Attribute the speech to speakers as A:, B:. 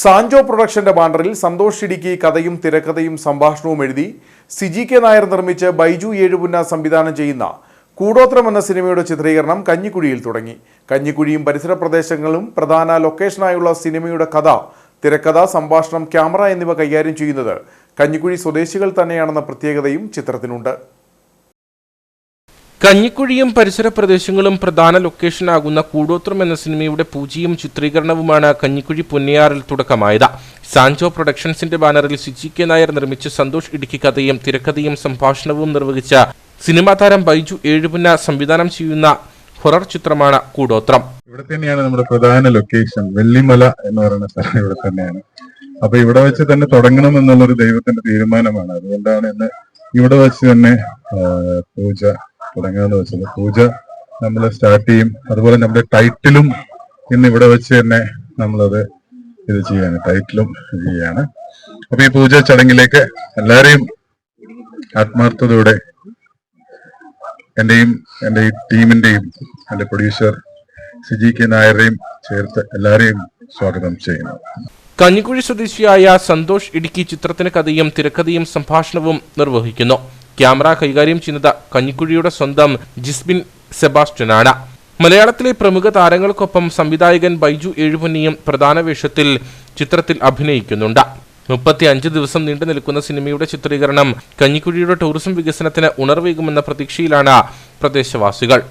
A: Sancho പ്രൊഡക്ഷന്റെ ബാനറിൽ സന്തോഷ് ഇടുക്കി കഥയും തിരക്കഥയും സംഭാഷണവും എഴുതി സിജി കെ നായർ നിർമ്മിച്ച് ബൈജു ഏഴുപുന്ന സംവിധാനം ചെയ്യുന്ന കൂടോത്രം എന്ന സിനിമയുടെ ചിത്രീകരണം കഞ്ഞിക്കുഴിയിൽ തുടങ്ങി. കഞ്ഞിക്കുഴിയും പരിസര പ്രദേശങ്ങളും പ്രധാന ലൊക്കേഷനായുള്ള സിനിമയുടെ കഥ തിരക്കഥ സംഭാഷണം ക്യാമറ എന്നിവ കൈകാര്യം ചെയ്യുന്നത് കഞ്ഞിക്കുഴി സ്വദേശികൾ തന്നെയാണെന്ന പ്രത്യേകതയും ചിത്രത്തിനുണ്ട്.
B: കഞ്ഞിക്കുഴിയും പരിസര പ്രദേശങ്ങളും പ്രധാന ലൊക്കേഷനാകുന്ന കൂടോത്രം എന്ന സിനിമയുടെ പൂജയും ചിത്രീകരണവുമാണ് കഞ്ഞിക്കുഴി പൊന്നിയാറിൽ തുടക്കമായത്. സാൻജോ പ്രൊഡക്ഷൻസിന്റെ ബാനറിൽ സിജി കെ നായർ നിർമ്മിച്ച സന്തോഷ് ഇടുക്കി കഥയും തിരക്കഥയും സംഭാഷണവും നിർവഹിച്ച സിനിമാ താരം ബൈജു ഏഴുപുന്ന സംവിധാനം ചെയ്യുന്ന ഹൊറർ ചിത്രമാണ് കൂടോത്രം.
C: ഇവിടെ തന്നെയാണ് നമ്മുടെ പ്രധാന ലൊക്കേഷൻ വെള്ളിമല എന്ന് പറയുന്ന സ്ഥലം ഇവിടെ തന്നെയാണ്. അപ്പൊ ഇവിടെ വെച്ച് തന്നെ തുടങ്ങണം എന്നുള്ളൊരു ദൈവത്തിന്റെ തീരുമാനമാണ്. അതുകൊണ്ടാണ് ഇന്ന് ഇവിടെ വെച്ച് തന്നെ പൂജ തുടങ്ങാന്ന് വെച്ചത്. പൂജ നമ്മൾ സ്റ്റാർട്ട് ചെയ്യും. അതുപോലെ നമ്മുടെ ടൈറ്റിലും ഇന്ന് ഇവിടെ വെച്ച് തന്നെ നമ്മളത് ഇത് ചെയ്യാണ്. ടൈറ്റിലും ചെയ്യാണ്. അപ്പൊ ഈ പൂജ ചടങ്ങിലേക്ക് എല്ലാരെയും ആത്മാർത്ഥതയോടെ എന്റെയും എന്റെ ഈ ടീമിന്റെയും എന്റെ പ്രൊഡ്യൂസർ സിജി കെ നായരുടെയും ചേർത്ത് എല്ലാരെയും സ്വാഗതം ചെയ്യുന്നു.
B: കഞ്ഞിക്കുഴി സ്വദേശിയായ സന്തോഷ് ഇടുക്കി ചിത്രത്തിന് കഥയും തിരക്കഥയും സംഭാഷണവും നിർവഹിക്കുന്നു. ക്യാമറ കൈകാര്യം ചെയ്യുന്നത് കഞ്ഞിക്കുഴിയുടെ സ്വന്തം ജിസ്ബിൻ സെബാസ്റ്റ്യനാണ്. മലയാളത്തിലെ പ്രമുഖ താരങ്ങൾക്കൊപ്പം സംവിധായകൻ ബൈജു ഏഴുപൊന്നിയും പ്രധാന വേഷത്തിൽ ചിത്രത്തിൽ അഭിനയിക്കുന്നുണ്ട്. മുപ്പത്തി അഞ്ച് ദിവസം നീണ്ടു നിൽക്കുന്ന സിനിമയുടെ ചിത്രീകരണം കഞ്ഞിക്കുഴിയുടെ ടൂറിസം വികസനത്തിന് ഉണർവേകുമെന്ന പ്രതീക്ഷയിലാണ് പ്രദേശവാസികൾ.